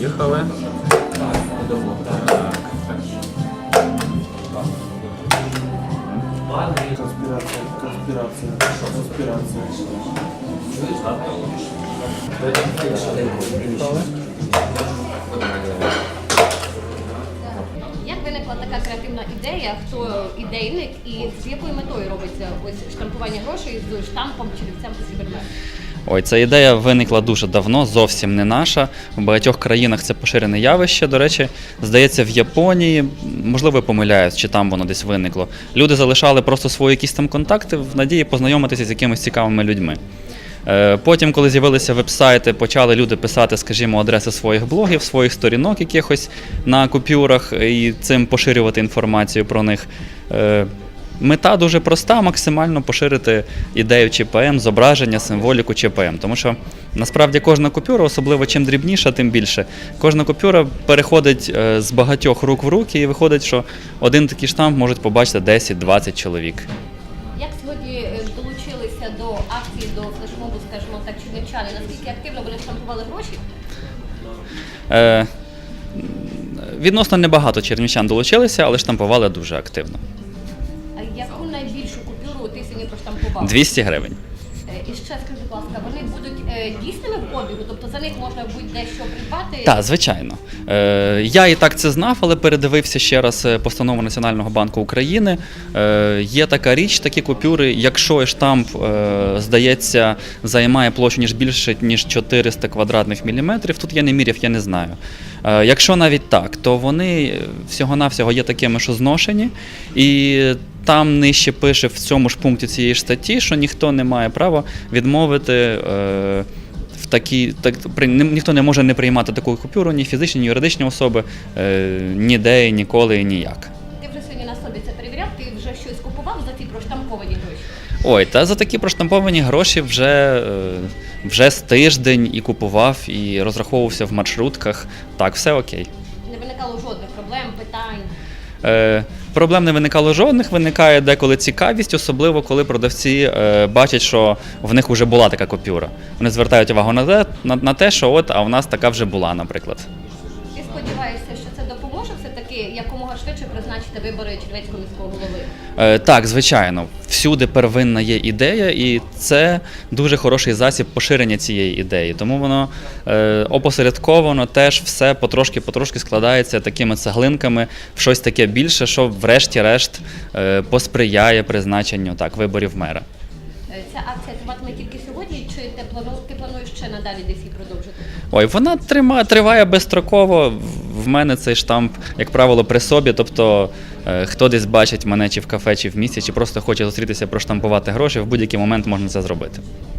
Поїхали. Конспірація, конспірація, конспірація. Як виникла така креативна ідея? Хто ідейник і з якою метою робиться ось штампування грошей з штампом черівцем Сібермер? Ой, ця ідея виникла дуже давно, зовсім не наша. В багатьох країнах це поширене явище. До речі, здається, в Японії, можливо, помиляюсь, чи там воно десь виникло. Люди залишали просто свої якісь там контакти в надії познайомитися з якимись цікавими людьми. Е, Потім, коли з'явилися веб-сайти, почали люди писати, скажімо, адреси своїх блогів, своїх сторінок якихось на купюрах і цим поширювати інформацію про них. Мета дуже проста: максимально поширити ідею ЧПМ, зображення, символіку ЧПМ. Тому що насправді кожна купюра, особливо чим дрібніша, тим більше. Кожна купюра переходить е, з багатьох рук в руки, і виходить, що один такий штамп можуть побачити 10-20 чоловік. Як сьогодні е, долучилися до акції, до флешмобу, скажімо так, чернівчани? Наскільки активно вони штампували гроші? Е, відносно небагато чернівчан долучилися, але штампували дуже активно. Сьогодні проштампував? 200 гривень. Е, І ще скажи, будь ласка, вони будуть е, дійсними в обігу, тобто за них можна буде дещо придбати? Так, звичайно. Е, я і так це знав, але передивився ще раз е, постанову Національного банку України. Е, є така річ, такі купюри, якщо штамп, е, здається, займає площу ніж більше ніж 400 квадратних міліметрів, тут я не міряв, я не знаю. Е, якщо навіть так, то вони всього-навсього є такими, що зношені, і там нижче пише в цьому ж пункті цієї ж статті, що ніхто не має права відмовити. Е, в такі, так, при, ні- ніхто не може не приймати таку купюру, ні фізичні, ні юридичні особи, е, ніде, і ніколи і ніяк. Ти вже сьогодні на собі це перевіряв, ти вже щось купував за ці проштамповані гроші? Ой, та за такі проштамповані гроші вже, е, вже з тиждень і купував, і розраховувався в маршрутках. Так, все окей. Не виникало жодних проблем, питань. Е, проблем не виникало жодних, виникає деколи цікавість, особливо коли продавці е, бачать, що в них вже була така купюра. Вони звертають увагу на те, на, те, що от, а в нас така вже була, наприклад. Ти сподіваєшся, все-таки якомога швидше призначити вибори Чернівецького міського голови? Е, так, звичайно, всюди первинна є ідея, і це дуже хороший засіб поширення цієї ідеї. Тому воно е, опосередковано теж все потрошки-потрошки складається такими цеглинками в щось таке більше, що врешті-решт е, посприяє призначенню так, виборів мера. Ця акція триватиме тільки сьогодні, чи ти плану- ти плануєш ще надалі десь її продовжити? Ой, вона трима, триває безстроково. В мене цей штамп, як правило, при собі. Тобто, е, хто десь бачить мене чи в кафе, чи в місті, чи просто хоче зустрітися, проштампувати гроші, в будь-який момент можна це зробити.